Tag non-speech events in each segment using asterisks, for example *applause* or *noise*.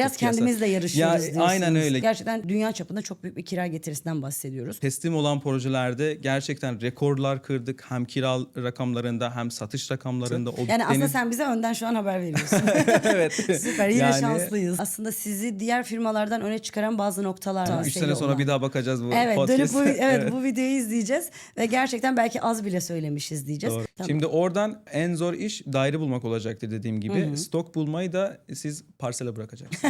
Biraz piyasa. kendimizle yarışıyoruz Ya, diyorsunuz. aynen öyle. Gerçekten dünya çapında çok büyük bir kira getirisinden bahsediyoruz. Teslim olan projelerde gerçekten rekorlar kırdık. Hem kira rakamlarında hem satış rakamlarında. O Yani aslında deniz- sen bize önden şu an haber veriyorsun. *laughs* evet. Süper yine Yani- şanslıyız. Aslında sizi diğer firmalardan öne çıkaran bazı noktalar var. 3 Şeyle sene sonra olan. bir daha bakacağız bu Evet podcast. dönüp bu, *laughs* evet, bu videoyu izleyeceğiz ve gerçekten belki az bile söylemişiz diyeceğiz. Doğru. Tamam. Şimdi oradan en zor iş daire bulmak olacaktı dediğim gibi. Stok bulmayı da siz parsele bırakacaksınız.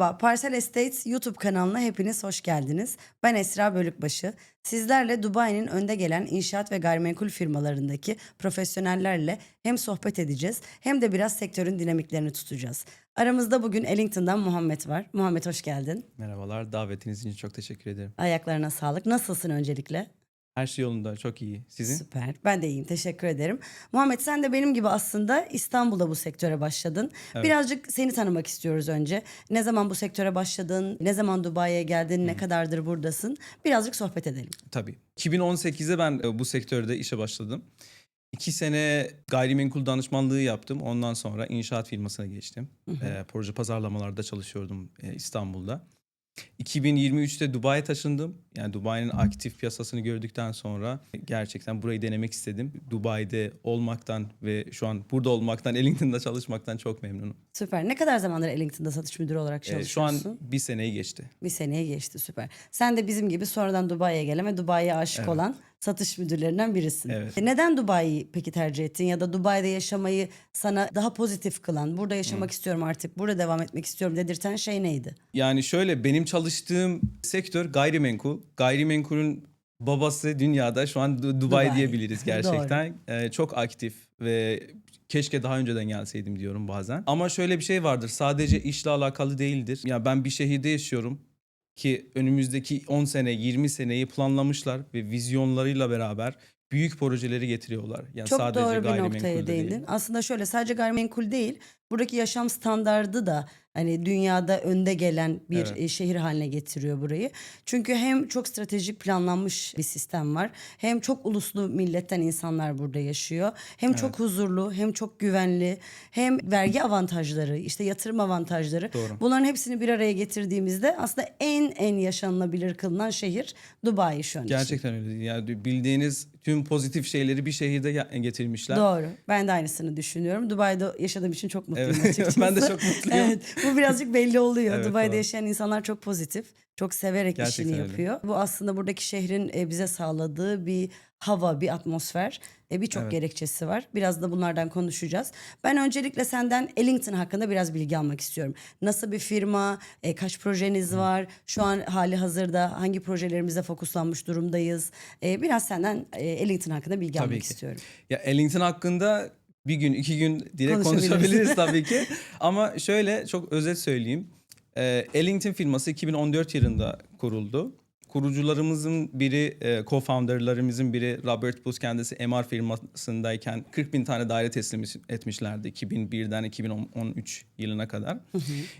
Merhaba, Parsel Estates YouTube kanalına hepiniz hoş geldiniz. Ben Esra Bölükbaşı. Sizlerle Dubai'nin önde gelen inşaat ve gayrimenkul firmalarındaki profesyonellerle hem sohbet edeceğiz hem de biraz sektörün dinamiklerini tutacağız. Aramızda bugün Ellington'dan Muhammed var. Muhammed hoş geldin. Merhabalar. Davetiniz için çok teşekkür ederim. Ayaklarına sağlık. Nasılsın öncelikle? Her şey yolunda. Çok iyi. Sizin? Süper. Ben de iyiyim. Teşekkür ederim. Muhammed sen de benim gibi aslında İstanbul'da bu sektöre başladın. Birazcık seni tanımak istiyoruz önce. Ne zaman bu sektöre başladın? Ne zaman Dubai'ye geldin? Ne kadardır buradasın? Birazcık sohbet edelim. Tabii. 2018'de ben e, bu sektörde işe başladım. İki sene gayrimenkul danışmanlığı yaptım. Ondan sonra inşaat firmasına geçtim. E, proje pazarlamalarda çalışıyordum e, İstanbul'da. 2023'te Dubai'ye taşındım. Yani Dubai'nin aktif piyasasını gördükten sonra gerçekten burayı denemek istedim. Dubai'de olmaktan ve şu an burada olmaktan, *laughs* Ellington'da çalışmaktan çok memnunum. Süper. Ne kadar zamandır Ellington'da satış müdürü olarak E, çalışıyorsun? şu an bir seneyi geçti. Bir seneye geçti süper. Sen de bizim gibi sonradan Dubai'ye gelen ve Dubai'ye aşık olan satış müdürlerinden birisin. Evet. E Neden Dubai'yi peki tercih ettin ya da Dubai'de yaşamayı sana daha pozitif kılan, burada yaşamak istiyorum artık, burada devam etmek istiyorum dedirten şey neydi? Yani şöyle benim çalıştığım sektör gayrimenkul. Gayrimenkulün babası dünyada şu an Du- Dubai, Dubai. diyebiliriz *laughs* gerçekten. Ee, çok aktif ve keşke daha önceden gelseydim diyorum bazen. Ama şöyle bir şey vardır. Sadece işle alakalı değildir. Ya ben bir şehirde yaşıyorum ki önümüzdeki 10 sene 20 seneyi planlamışlar ve vizyonlarıyla beraber büyük projeleri getiriyorlar. Yani Çok sadece doğru bir noktaya de değil. değindin. Aslında şöyle sadece gayrimenkul değil, buradaki yaşam standardı da hani dünyada önde gelen bir Evet. e, şehir haline getiriyor burayı. Çünkü hem çok stratejik planlanmış bir sistem var, hem çok uluslu milletten insanlar burada yaşıyor. Hem çok huzurlu, hem çok güvenli, hem vergi avantajları, işte yatırım avantajları. Doğru. Bunların hepsini bir araya getirdiğimizde aslında en en yaşanılabilir kılınan şehir Dubai şu an için. Gerçekten öyle. Yani bildiğiniz tüm pozitif şeyleri bir şehirde ge- getirmişler. Doğru. Ben de aynısını düşünüyorum. Dubai'de yaşadığım için çok mutluyum Evet. açıkçası. *laughs* Ben de çok mutluyum. Evet. Bu birazcık belli oluyor. Evet, Dubai'de doğru. yaşayan insanlar çok pozitif. Çok severek Gerçekten işini öyle. yapıyor. Bu aslında buradaki şehrin e, bize sağladığı bir hava, bir atmosfer. E, Birçok Evet. gerekçesi var. Biraz da bunlardan konuşacağız. Ben öncelikle senden Ellington hakkında biraz bilgi almak istiyorum. Nasıl bir firma, e, kaç projeniz var, şu an hali hazırda hangi projelerimize fokuslanmış durumdayız. Biraz senden Ellington hakkında bilgi Tabii almak ki. istiyorum. Ya Ellington hakkında bir gün iki gün direkt Konuşabiliriz. *laughs* tabii ki. Ama şöyle çok özet söyleyeyim. Ee, Ellington firması 2014 yılında kuruldu. Kurucularımızın biri, e, co-founderlarımızın biri Robert Bus kendisi MR firmasındayken 40 bin tane daire teslim etmişlerdi 2001'den 2013 yılına kadar.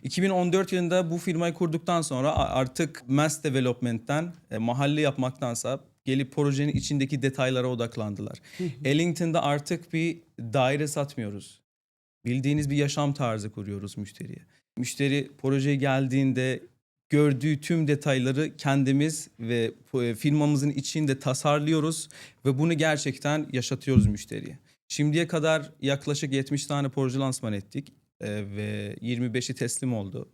2014 yılında bu firmayı kurduktan sonra artık mass development'ten e, mahalle yapmaktansa gelip projenin içindeki detaylara odaklandılar. Ellington'da artık bir daire satmıyoruz. Bildiğiniz bir yaşam tarzı kuruyoruz müşteriye. Müşteri projeye geldiğinde gördüğü tüm detayları kendimiz ve e, firmamızın içinde tasarlıyoruz ve bunu gerçekten yaşatıyoruz müşteriye. Şimdiye kadar yaklaşık 70 tane proje lansman ettik e, ve 25'i teslim oldu.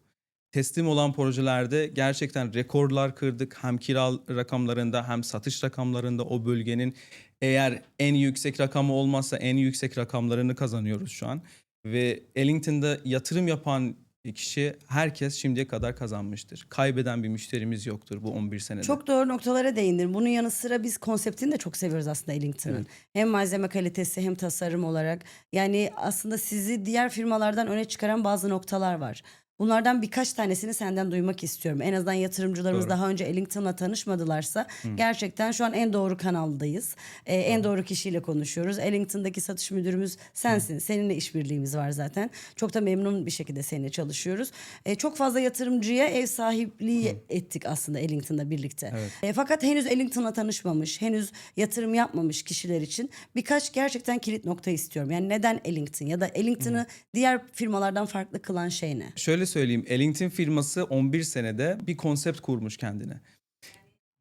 Teslim olan projelerde gerçekten rekorlar kırdık. Hem kira rakamlarında hem satış rakamlarında o bölgenin eğer en yüksek rakamı olmazsa en yüksek rakamlarını kazanıyoruz şu an. Ve Ellington'da yatırım yapan kişi herkes şimdiye kadar kazanmıştır. Kaybeden bir müşterimiz yoktur bu 11 senede. Çok doğru noktalara değindin. Bunun yanı sıra biz konseptini de çok seviyoruz aslında Ellington'ın. Hem malzeme kalitesi hem tasarım olarak. Yani aslında sizi diğer firmalardan öne çıkaran bazı noktalar var. Bunlardan birkaç tanesini senden duymak istiyorum. En azından yatırımcılarımız Doğru. daha önce Ellington'la tanışmadılarsa gerçekten şu an en doğru kanaldayız. Ee, en doğru kişiyle konuşuyoruz. Ellington'daki satış müdürümüz sensin. Seninle işbirliğimiz var zaten. Çok da memnun bir şekilde seninle çalışıyoruz. Ee, çok fazla yatırımcıya ev sahipliği ettik aslında Ellington'la birlikte. Evet. E, fakat henüz Ellington'la tanışmamış, henüz yatırım yapmamış kişiler için birkaç gerçekten kilit nokta istiyorum. Yani neden Ellington ya da Ellington'ı diğer firmalardan farklı kılan şey ne? Şöyle söyleyeyim. Ellington firması 11 senede bir konsept kurmuş kendine.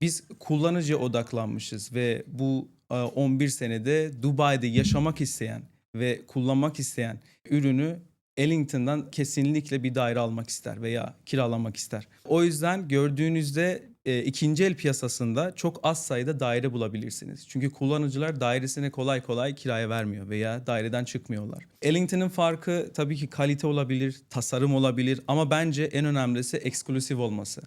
Biz kullanıcıya odaklanmışız ve bu e, 11 senede Dubai'de yaşamak isteyen ve kullanmak isteyen ürünü Ellington'dan kesinlikle bir daire almak ister veya kiralamak ister. O yüzden gördüğünüzde e, ikinci el piyasasında çok az sayıda daire bulabilirsiniz. Çünkü kullanıcılar dairesini kolay kolay kiraya vermiyor veya daireden çıkmıyorlar. Ellington'ın farkı tabii ki kalite olabilir, tasarım olabilir ama bence en önemlisi eksklusif olması.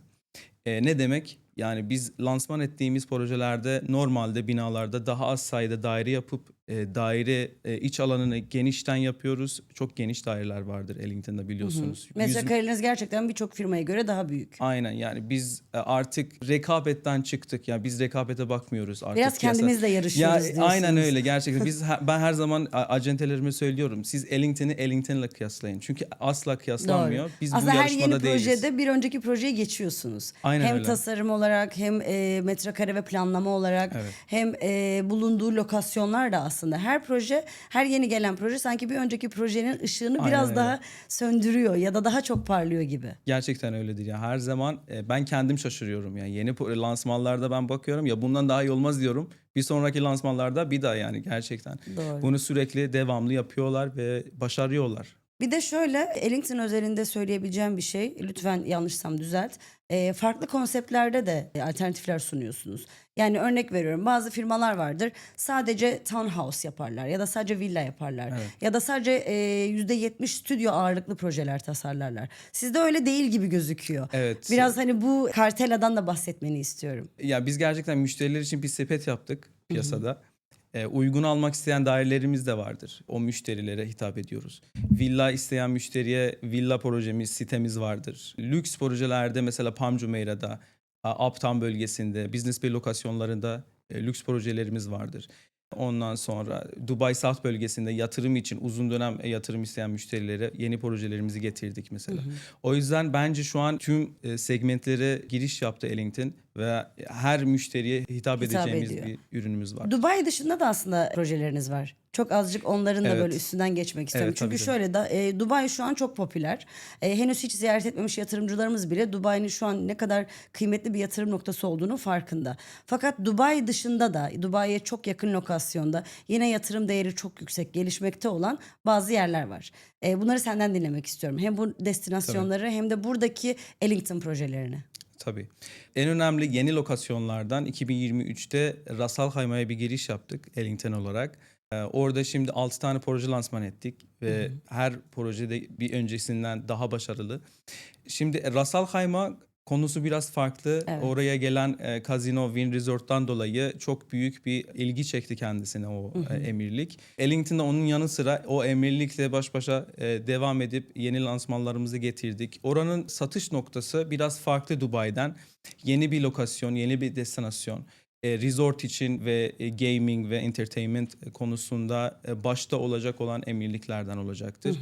E, ne demek? Yani biz lansman ettiğimiz projelerde normalde binalarda daha az sayıda daire yapıp e, daire e, iç alanını genişten yapıyoruz. Çok geniş daireler vardır Ellington'da biliyorsunuz. Yüz- Metrekareniz gerçekten birçok firmaya göre daha büyük. Aynen yani biz e, artık rekabetten çıktık. Yani biz rekabete bakmıyoruz artık. Biraz piyasa- kendimizle yarışıyoruz Ya diyorsunuz. aynen öyle gerçekten. Biz *laughs* ben her zaman acentelerime söylüyorum. Siz Ellington'ı Ellington'la kıyaslayın. Çünkü asla kıyaslanmıyor. Doğru. Biz Aslında bu her yarışmada yeni değiliz. projede bir önceki projeyi geçiyorsunuz. Aynen hem öyle. tasarım olarak hem e, metrekare ve planlama olarak Evet. hem e, bulunduğu lokasyonlar da aslında her proje her yeni gelen proje sanki bir önceki projenin ışığını Aynen biraz öyle. daha söndürüyor ya da daha çok parlıyor gibi. Gerçekten öyledir ya. Her zaman e, ben kendim şaşırıyorum yani. Yeni lansmanlarda ben bakıyorum ya bundan daha iyi olmaz diyorum. Bir sonraki lansmanlarda bir daha yani gerçekten. Doğru. Bunu sürekli devamlı yapıyorlar ve başarıyorlar. Bir de şöyle Ellington özelinde söyleyebileceğim bir şey lütfen yanlışsam düzelt. Ee, farklı konseptlerde de e, alternatifler sunuyorsunuz. Yani örnek veriyorum bazı firmalar vardır sadece townhouse yaparlar ya da sadece villa yaparlar Evet. ya da sadece e, %70 stüdyo ağırlıklı projeler tasarlarlar. Sizde öyle değil gibi gözüküyor. Evet. Biraz hani bu karteladan da bahsetmeni istiyorum. Ya biz gerçekten müşteriler için bir sepet yaptık piyasada. Ee, uygun almak isteyen dairelerimiz de vardır. O müşterilere hitap ediyoruz. Villa isteyen müşteriye villa projemiz, sitemiz vardır. Lüks projelerde mesela Palm Jumeirah'da, Uptown bölgesinde, Business Bay lokasyonlarında e, lüks projelerimiz vardır. Ondan sonra Dubai South bölgesinde yatırım için uzun dönem e, yatırım isteyen müşterilere yeni projelerimizi getirdik mesela. O yüzden bence şu an tüm e, segmentlere giriş yaptı Ellington ve her müşteriye hitap, Hitap edeceğimiz ediyor. bir ürünümüz var. Dubai dışında da aslında projeleriniz var. Çok azıcık onların da Evet. böyle üstünden geçmek istiyorum. Evet, Çünkü tabii, tabii. şöyle da e, Dubai şu an çok popüler. E, henüz hiç ziyaret etmemiş yatırımcılarımız bile Dubai'nin şu an ne kadar kıymetli bir yatırım noktası olduğunu farkında. Fakat Dubai dışında da Dubai'ye çok yakın lokasyonda yine yatırım değeri çok yüksek gelişmekte olan bazı yerler var. E, bunları senden dinlemek istiyorum. Hem bu destinasyonları hem de buradaki Ellington projelerini. Tabii. En önemli yeni lokasyonlardan 2023'te Ras Al Khaimah'a bir giriş yaptık Ellington olarak. Ee, orada şimdi 6 tane proje lansman ettik ve her projede bir öncesinden daha başarılı. Şimdi Ras Al Khaimah konusu biraz farklı. Evet. Oraya gelen e, Casino Win Resort'tan dolayı çok büyük bir ilgi çekti kendisine o e, emirlik. Ellington'da onun yanı sıra o emirlikle baş başa e, devam edip yeni lansmanlarımızı getirdik. Oranın satış noktası biraz farklı Dubai'den. Yeni bir lokasyon, yeni bir destinasyon. E, resort için ve e, gaming ve entertainment e, konusunda e, başta olacak olan emirliklerden olacaktır.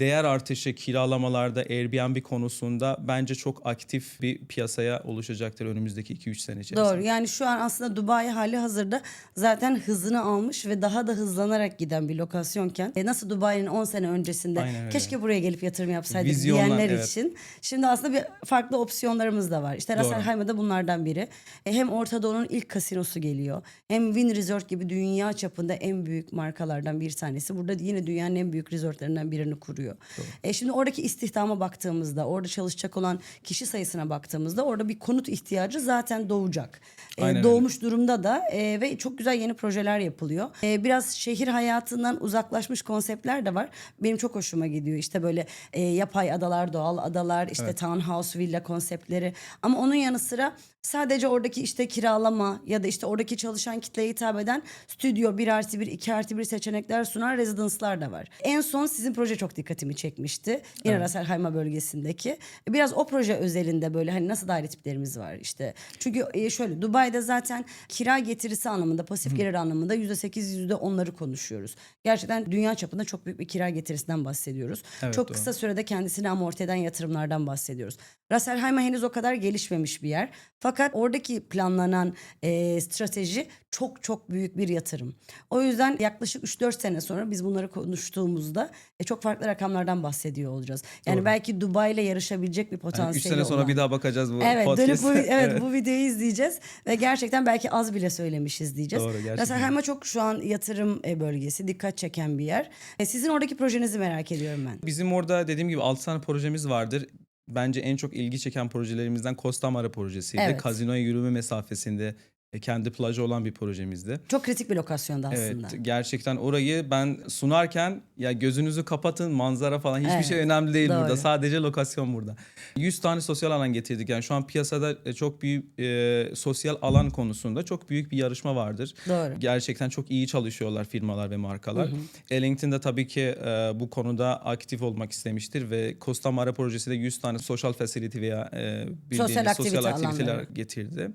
Değer artışı kiralamalarda Airbnb konusunda bence çok aktif bir piyasaya oluşacaktır önümüzdeki 2-3 sene içerisinde. Doğru yani şu an aslında Dubai hali hazırda zaten hızını almış ve daha da hızlanarak giden bir lokasyonken e, nasıl Dubai'nin 10 sene öncesinde keşke buraya gelip yatırım yapsaydık Vizyonlar, diyenler evet. için şimdi aslında bir farklı opsiyonlarımız da var. İşte Ras Doğru. Al Khaimah da bunlardan biri. E, hem Orta Doğu'nun ilk kasinosu geliyor. Hem Win Resort gibi dünya çapında en büyük markalardan bir tanesi. Burada yine dünyanın en büyük resortlarından birini kuruyor. E, şimdi oradaki istihdama baktığımızda, orada çalışacak olan kişi sayısına baktığımızda orada bir konut ihtiyacı zaten doğacak. E, Aynen öyle. doğmuş durumda da e, ve çok güzel yeni projeler yapılıyor. E, biraz şehir hayatından uzaklaşmış konseptler de var. Benim çok hoşuma gidiyor. İşte böyle e, yapay adalar, doğal adalar, işte townhouse, villa konseptleri. Ama onun yanı sıra sadece oradaki işte kiralama ya da işte oradaki çalışan kitleye hitap eden stüdyo 1 artı 1, 2 artı 1 seçenekler sunan rezidanslar da var. En son sizin proje çok dikkatimi çekmişti. Yine Evet. Rasselheim bölgesindeki. Biraz o proje özelinde böyle hani nasıl daire tiplerimiz var işte. Çünkü e, şöyle Dubai'de zaten kira getirisi anlamında, pasif gelir anlamında yüzde sekiz, yüzde onları konuşuyoruz. Gerçekten dünya çapında çok büyük bir kira getirisinden bahsediyoruz. Evet, çok doğru. kısa sürede kendisini amorti eden yatırımlardan bahsediyoruz. Rasselheim henüz o kadar gelişmemiş bir yer. Fakat oradaki planlanan e, strateji çok çok büyük bir yatırım. O yüzden yaklaşık 3-4 sene sonra biz bunları konuştuğumuzda e, çok farklı rakamlardan bahsediyor olacağız. Yani Doğru. belki Dubai ile yarışabilecek bir potansiyeli üç sene sonra olan. bir daha bakacağız bu Evet, dönüp podcast. bu, evet, *laughs* bu videoyu izleyeceğiz ve gerçekten belki az bile söylemişiz diyeceğiz. Doğru, gerçekten. Rasselheim'a çok şu an yatırım e, bölgesi, dikkat çeken bir yer. E, sizin oradaki projenizi merak ediyorum ben. Bizim orada dediğim gibi 6 tane projemiz vardır. Bence en çok ilgi çeken projelerimizden Costa Mare projesiydi. Evet. Kazinoya yürüme mesafesinde kendi plajı olan bir projemizdi. Çok kritik bir lokasyonda Evet aslında. gerçekten orayı ben sunarken ya gözünüzü kapatın manzara falan hiçbir Evet, şey önemli değil doğru. burada. Sadece lokasyon burada. 100 tane sosyal alan getirdik. Yani şu an piyasada e, çok büyük e, sosyal alan konusunda çok büyük bir yarışma vardır. Doğru. Gerçekten çok iyi çalışıyorlar firmalar ve markalar. Ellington da tabii ki e, bu konuda aktif olmak istemiştir ve Costa Mare projesi de 100 tane social facility veya e, bildiğimiz Sosyal sosyal aktiviteler alanları. getirdi.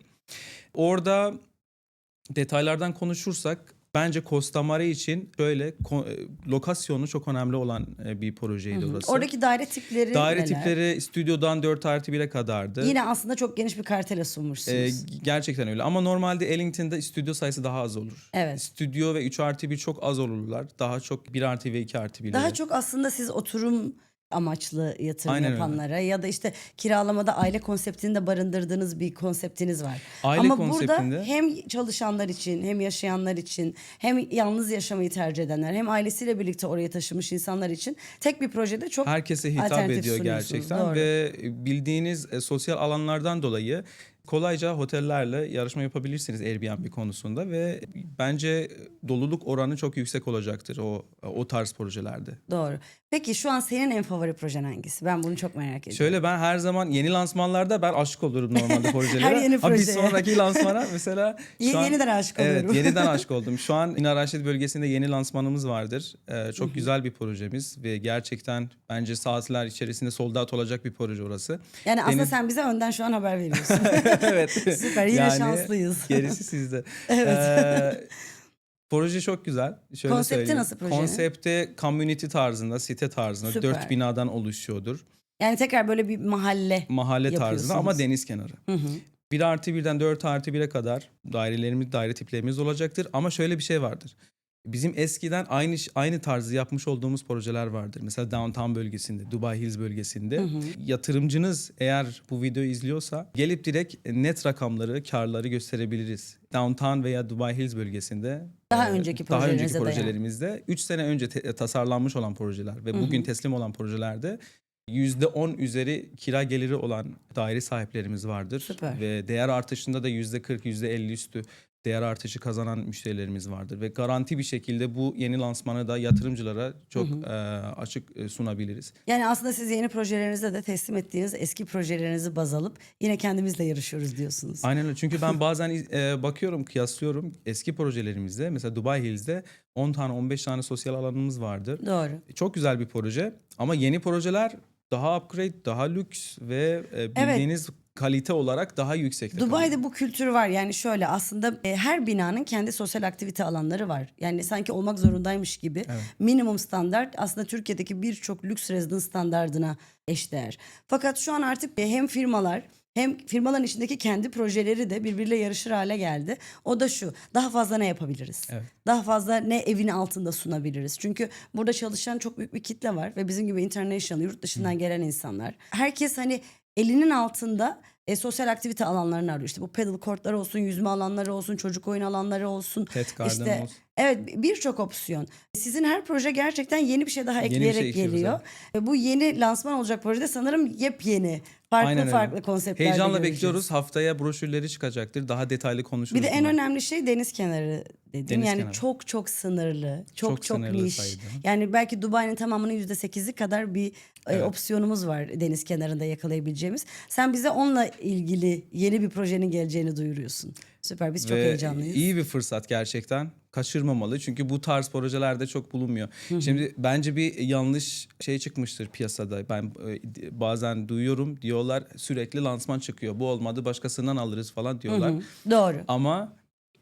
Orada detaylardan konuşursak bence Costa Mare için böyle e, lokasyonu çok önemli olan e, bir projeydi orası. Oradaki daire tipleri Daire neler? tipleri stüdyodan 4 artı 1'e kadardı. Yine aslında çok geniş bir kartele sunmuşsunuz. Ee, gerçekten öyle ama normalde Ellington'da stüdyo sayısı daha az olur. Evet. Stüdyo ve 3 artı 1 çok az olurlar. Daha çok 1 artı ve 2 artı 1. Daha çok aslında siz oturum amaçlı yatırım Aynen öyle. yapanlara ya da işte kiralamada aile konseptini de barındırdığınız bir konseptiniz var. Aile Ama konseptinde- burada hem çalışanlar için hem yaşayanlar için hem yalnız yaşamayı tercih edenler hem ailesiyle birlikte oraya taşımış insanlar için tek bir projede çok Herkese hitap ediyor gerçekten doğru. ve bildiğiniz e, sosyal alanlardan dolayı kolayca otellerle yarışma yapabilirsiniz Airbnb konusunda ve bence doluluk oranı çok yüksek olacaktır o o tarz projelerde. doğru. Peki şu an senin en favori projen hangisi? Ben bunu çok merak ediyorum. Şöyle ben her zaman yeni lansmanlarda ben aşık olurum normalde *laughs* projelere. Her yeni projeye. sonraki lansmana mesela *laughs* Ye- an- yeniden aşık oluyorum. Evet *laughs* yeniden aşık oldum. Şu an İnar Raşit bölgesinde yeni lansmanımız vardır. Ee, çok güzel bir projemiz ve gerçekten bence saatler içerisinde sold out olacak bir proje orası. Yani aslında Deniz- sen bize önden şu an haber veriyorsun. evet. Süper, yine şanslıyız. Gerisi sizde. Evet. Ee, proje çok güzel. Şöyle Konsepti söyleyeyim. nasıl projenin? Konsepti community tarzında, site tarzında. Süper. Dört binadan oluşuyordur. Yani tekrar böyle bir mahalle. Mahalle tarzında ama deniz kenarı. Hı hı. 1 artı 1'den 4 artı 1'e kadar dairelerimiz, daire tiplerimiz olacaktır. Ama şöyle bir şey vardır. Bizim eskiden aynı aynı tarzı yapmış olduğumuz projeler vardır. Mesela Downtown bölgesinde, Dubai Hills bölgesinde. Yatırımcınız eğer bu videoyu izliyorsa gelip direkt net rakamları, karları gösterebiliriz. Downtown veya Dubai Hills bölgesinde Daha e, önceki daha önceki projelerimizde 3 sene önce te- tasarlanmış olan projeler ve bugün teslim olan projelerde %10 üzeri kira geliri olan daire sahiplerimiz vardır. Süper. Ve değer artışında da %40, %50 üstü değer artışı kazanan müşterilerimiz vardır. Ve garanti bir şekilde bu yeni lansmanı da yatırımcılara çok e, açık e, sunabiliriz. Yani aslında siz yeni projelerinizde de teslim ettiğiniz eski projelerinizi baz alıp yine kendimizle yarışıyoruz diyorsunuz. Aynen öyle. Çünkü ben *laughs* bazen e, bakıyorum, kıyaslıyorum. Eski projelerimizde mesela Dubai Hills'de 10 tane 15 tane sosyal alanımız vardır. Doğru. Çok güzel bir proje ama yeni projeler daha upgrade, daha lüks ve e, bildiğiniz kalite olarak daha yüksekte. kalıyor. Dubai'de bu kültür var. Yani şöyle aslında e, her binanın kendi sosyal aktivite alanları var. Yani sanki olmak zorundaymış gibi. Minimum standart aslında Türkiye'deki birçok lüks rezidans standardına eşdeğer. Fakat şu an artık e, hem firmalar hem firmaların içindeki kendi projeleri de birbiriyle yarışır hale geldi. O da şu. Daha fazla ne yapabiliriz? Evet. Daha fazla ne evin altında sunabiliriz? Çünkü burada çalışan çok büyük bir kitle var ve bizim gibi international yurt dışından gelen insanlar. Herkes hani elinin altında e, sosyal aktivite alanlarını arıyor. İşte bu pedal courtlar olsun, yüzme alanları olsun, çocuk oyun alanları olsun. Pet garden işte, olsun. Evet birçok opsiyon. Sizin her proje gerçekten yeni bir şey daha Yeni ekleyerek şey geliyor. Ve bu yeni lansman olacak projede sanırım yepyeni, farklı Aynen öyle. farklı konseptlerde Heyecanla göreceğiz. bekliyoruz. Haftaya broşürleri çıkacaktır. Daha detaylı konuşuruz. Bir de en bunları. önemli şey deniz kenarı dedim. Deniz yani kenarı. çok çok sınırlı, çok çok, Çok sınırlı niş. sayıda. Yani belki Dubai'nin tamamının yüzde sekizi kadar bir e, Evet. opsiyonumuz var deniz kenarında yakalayabileceğimiz. Sen bize onunla ilgili yeni bir projenin geleceğini duyuruyorsun. Süper biz çok Ve heyecanlıyız. iyi bir fırsat gerçekten. Kaçırmamalı. Çünkü bu tarz projelerde çok bulunmuyor. Şimdi bence bir yanlış şey çıkmıştır piyasada. Ben e, bazen duyuyorum diyorlar sürekli lansman çıkıyor. Bu olmadı başkasından alırız falan diyorlar. Doğru. Ama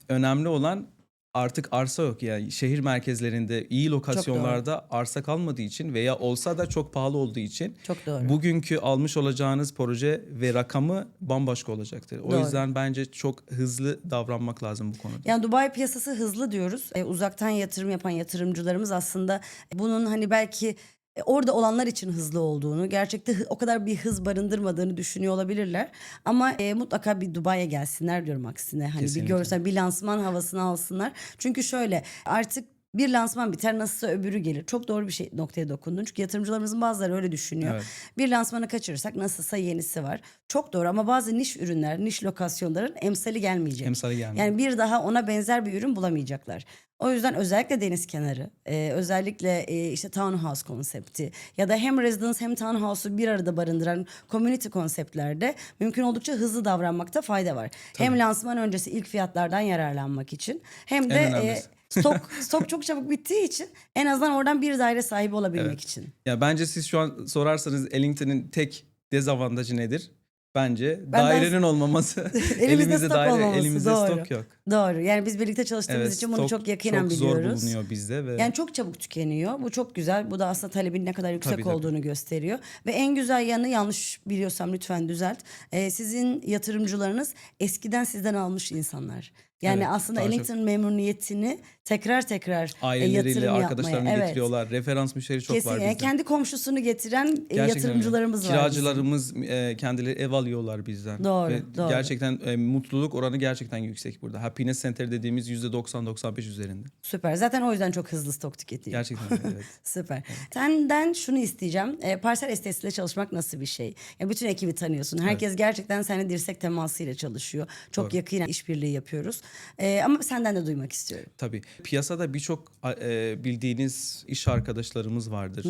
önemli olan artık arsa yok. Yani şehir merkezlerinde iyi lokasyonlarda arsa kalmadığı için veya olsa da çok pahalı olduğu için Çok doğru. bugünkü almış olacağınız proje ve rakamı bambaşka olacaktır. O Doğru. yüzden bence çok hızlı davranmak lazım bu konuda. Yani Dubai piyasası hızlı diyoruz. E, uzaktan yatırım yapan yatırımcılarımız aslında bunun hani belki e, orada olanlar için hızlı olduğunu, gerçekte o kadar bir hız barındırmadığını düşünüyor olabilirler. Ama e, mutlaka bir Dubai'ye gelsinler diyorum aksine. Hani Kesinlikle. bir görsel, bir lansman havasını alsınlar. Çünkü şöyle artık bir lansman biter nasılsa öbürü gelir. Çok doğru bir şey noktaya dokundun. Çünkü yatırımcılarımızın bazıları öyle düşünüyor. Evet. Bir lansmanı kaçırırsak nasılsa yenisi var. Çok doğru ama bazı niş ürünler, niş lokasyonların emsali gelmeyecek. Emsali gelmiyor. Yani bir daha ona benzer bir ürün bulamayacaklar. O yüzden özellikle deniz kenarı, e, özellikle e, işte townhouse konsepti ya da hem residence hem townhouse'u bir arada barındıran community konseptlerde mümkün oldukça hızlı davranmakta fayda var. Hem lansman öncesi ilk fiyatlardan yararlanmak için hem de e, stok *laughs* stok çok çabuk bittiği için en azından oradan bir daire sahibi olabilmek için. Ya bence siz şu an sorarsanız Ellington'ın tek dezavantajı nedir? Bence Ben- dairenin *laughs* *laughs* olmaması. Elimizde stok olmaması, elimizde doğru. stok yok. Doğru. Yani biz birlikte çalıştığımız Evet, için bunu stok çok yakinen çok biliyoruz. zor bulunuyor bizde ve Yani çok çabuk tükeniyor. Bu çok güzel. Bu da aslında talebin ne kadar yüksek Tabii, tabii. olduğunu gösteriyor. Ve en güzel yanı yanlış biliyorsam lütfen düzelt. Ee, sizin yatırımcılarınız eskiden sizden almış insanlar. Yani Evet, aslında daha çok. Ellington memnuniyetini tekrar tekrar e, aileleriyle yatırım arkadaşlarını yapmaya. Evet. getiriyorlar. Referans müşteri çok Kesin. var Yani bizde. kendi komşusunu getiren e, Gerçekten öyle. yatırımcılarımız var. bizim. Kiracılarımız e, kendileri ev alıyorlar bizden. Doğru, Ve doğru. Gerçekten e, mutluluk oranı gerçekten yüksek burada. Happiness Center dediğimiz %90-95 üzerinde. Süper. Zaten o yüzden çok hızlı stok tüketiyor. Gerçekten öyle, evet. *laughs* Süper. Senden şunu isteyeceğim. E, parsel estesiyle çalışmak nasıl bir şey? Ya bütün ekibi tanıyorsun. Herkes gerçekten seninle dirsek temasıyla çalışıyor. Çok Doğru. yakın işbirliği yapıyoruz. E, ama senden de duymak istiyorum. Tabii. Piyasada birçok e, bildiğiniz iş arkadaşlarımız vardır.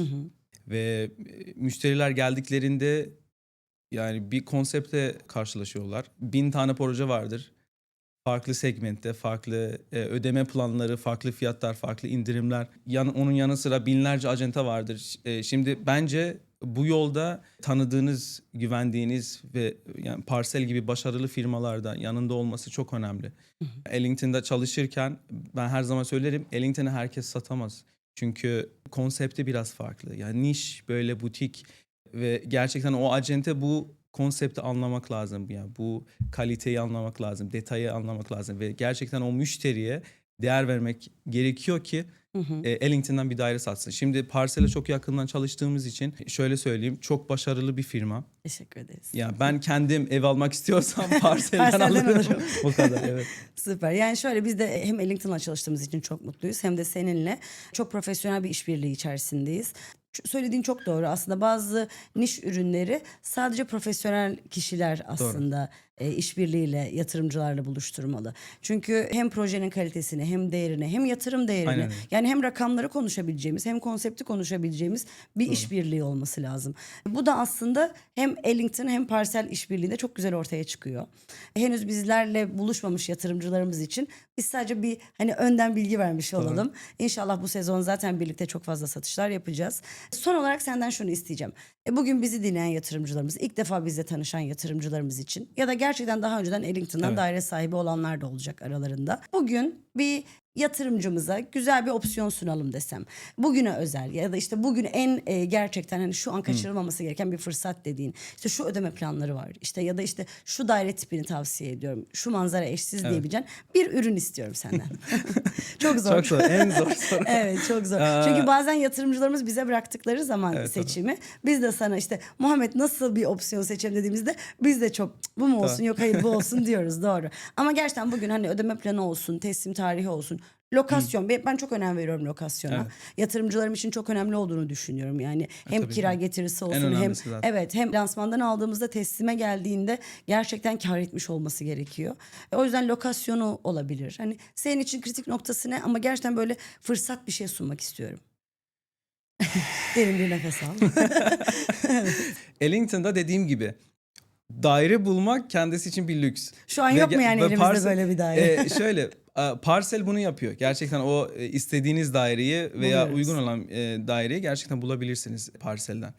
Ve e, müşteriler geldiklerinde yani bir konsepte karşılaşıyorlar. Bin tane proje vardır. Farklı segmentte, farklı e, ödeme planları, farklı fiyatlar, farklı indirimler. Yan, onun yanı sıra binlerce acenta vardır. E, şimdi bence bu yolda tanıdığınız, güvendiğiniz ve yani Parsel gibi başarılı firmalarda yanında olması çok önemli. Ellington'da çalışırken ben her zaman söylerim Ellington'ı herkes satamaz. Çünkü konsepti biraz farklı. Yani niş böyle butik ve gerçekten o acente bu konsepti anlamak lazım. Yani bu kaliteyi anlamak lazım, detayı anlamak lazım ve gerçekten o müşteriye değer vermek gerekiyor ki e, Ellington'dan bir daire satsın. Şimdi Parsel'e çok yakından çalıştığımız için şöyle söyleyeyim çok başarılı bir firma. Teşekkür ederiz. Ya ben kendim ev almak istiyorsam *laughs* Parsel'den alırım. Bu *laughs* kadar evet. *laughs* Süper. Yani şöyle biz de hem Ellington'la çalıştığımız için çok mutluyuz hem de seninle çok profesyonel bir işbirliği içerisindeyiz. Söylediğin çok doğru. Aslında bazı niş ürünleri sadece profesyonel kişiler aslında e, işbirliğiyle yatırımcılarla buluşturmalı. Çünkü hem projenin kalitesini hem değerini hem yatırım değerini Aynen. Yani hem rakamları konuşabileceğimiz hem konsepti konuşabileceğimiz bir işbirliği olması lazım. Bu da aslında hem Ellington hem Parsel işbirliğinde çok güzel ortaya çıkıyor. Henüz bizlerle buluşmamış yatırımcılarımız için biz sadece bir hani önden bilgi vermiş olalım. İnşallah bu sezon zaten birlikte çok fazla satışlar yapacağız. Son olarak senden şunu isteyeceğim. E, bugün bizi dinleyen yatırımcılarımız, ilk defa bizle tanışan yatırımcılarımız için ya da gerçekten daha önceden Ellington'dan Evet. daire sahibi olanlar da olacak aralarında. Bugün bir yatırımcımıza güzel bir opsiyon sunalım desem. Bugüne özel ya da işte bugün en e, gerçekten hani şu an kaçırılmaması gereken bir fırsat dediğin. işte şu ödeme planları var. İşte ya da işte şu daire tipini tavsiye ediyorum. Şu manzara eşsiz diyebileceğin bir ürün istiyorum senden. *laughs* çok zor. Çok zor. En zor *laughs* soru. Evet çok zor. Aa. Çünkü bazen yatırımcılarımız bize bıraktıkları zaman Evet, tabii. seçimi biz de sana işte Muhammed nasıl bir opsiyon seçelim dediğimizde biz de çok "Cık, bu mu olsun Tabii. yok hayır bu *laughs* olsun diyoruz doğru. Ama gerçekten bugün hani ödeme planı olsun, teslim tarihi olsun, lokasyon ben ben çok önem veriyorum lokasyona. Evet. Yatırımcılarım için çok önemli olduğunu düşünüyorum. Yani hem tabii kira ki. getirisi olsun hem zaten. evet hem lansmandan aldığımızda teslime geldiğinde gerçekten kar etmiş olması gerekiyor. E, o yüzden lokasyonu olabilir. Hani senin için kritik noktası ne ama gerçekten böyle fırsat bir şey sunmak istiyorum. *laughs* Derin bir nefes al. *laughs* Ellington'da dediğim gibi daire bulmak kendisi için bir lüks. Şu an Ve yok mu yani elimizde parsel- böyle bir daire? E, şöyle parsel bunu yapıyor. Gerçekten o e, istediğiniz daireyi veya Buluyoruz. uygun olan e, daireyi gerçekten bulabilirsiniz parselden.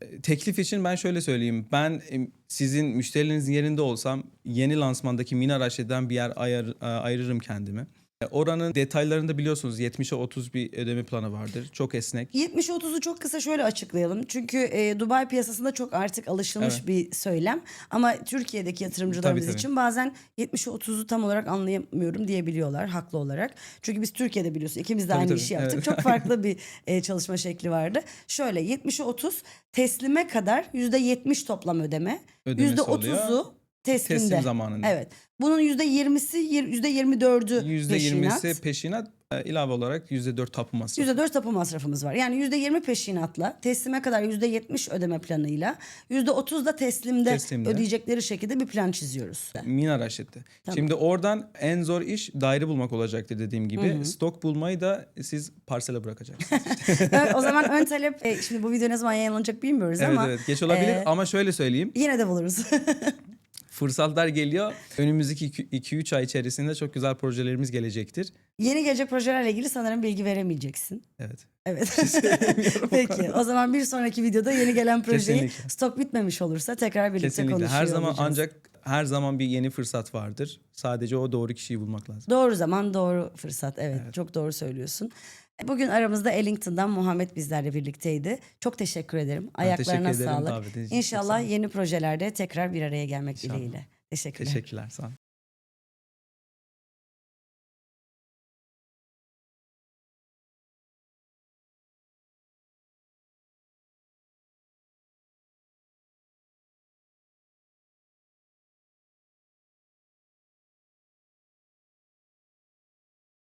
E, Teklif için ben şöyle söyleyeyim. Ben sizin müşterilerinizin yerinde olsam yeni lansmandaki Mina Raşid'den bir yer ayar, e, ayırırım kendimi. E, Oranın detaylarında biliyorsunuz 70'e 30 bir ödeme planı vardır. Çok esnek. 70-30'u çok kısa şöyle açıklayalım. Çünkü e, Dubai piyasasında çok artık alışılmış Evet. bir söylem. Ama Türkiye'deki yatırımcılarımız Tabii, tabii. için bazen 70'i 30'u tam olarak anlayamıyorum diyebiliyorlar haklı olarak. Çünkü biz Türkiye'de biliyorsun ikimiz de Tabii, aynı tabii, işi yaptık. evet. Çok *laughs* farklı bir e, çalışma şekli vardı. Şöyle 70'i 30 teslime kadar %70 toplam ödeme. Ödemesi oluyor. %30'u teslimde. Teslim zamanında. Evet. Bunun %20'si yir- %24'ü peşinat. %20'si peşinat e, ilave olarak %4 tapu masrafı. %4 tapu masrafımız var. Yani %20 peşinatla teslime kadar %70 ödeme planıyla %30 da teslimde, Teslimde. ödeyecekleri şekilde bir plan çiziyoruz. Mina Raşit'te. Şimdi oradan en zor iş daire bulmak olacaktır dediğim gibi. Stok bulmayı da siz parsele bırakacaksınız. *laughs* Evet, o zaman ön talep e, şimdi bu video ne zaman yayınlanacak bilmiyoruz evet ama evet geç olabilir e, ama şöyle söyleyeyim. yine de buluruz. *laughs* Fırsatlar geliyor. Önümüzdeki 2-3 ay içerisinde çok güzel projelerimiz gelecektir. Yeni gelecek projelerle ilgili sanırım bilgi veremeyeceksin. Evet. Evet. *laughs* Peki o zaman bir sonraki videoda yeni gelen projeyi Kesinlikle. stok bitmemiş olursa tekrar birlikte Kesinlikle. konuşuyor Her zaman olacağız. ancak her zaman bir yeni fırsat vardır. Sadece o doğru kişiyi bulmak lazım. Doğru zaman doğru fırsat. Evet, çok doğru söylüyorsun. Bugün aramızda Ellington'dan Muhammed bizlerle birlikteydi. Çok teşekkür ederim. Ayaklarına teşekkür ederim sağlık. davetiniz için. Çok İnşallah olun. yeni projelerde tekrar bir araya gelmek İnşallah. dileğiyle. Teşekkürler. Teşekkürler. Sağ olun.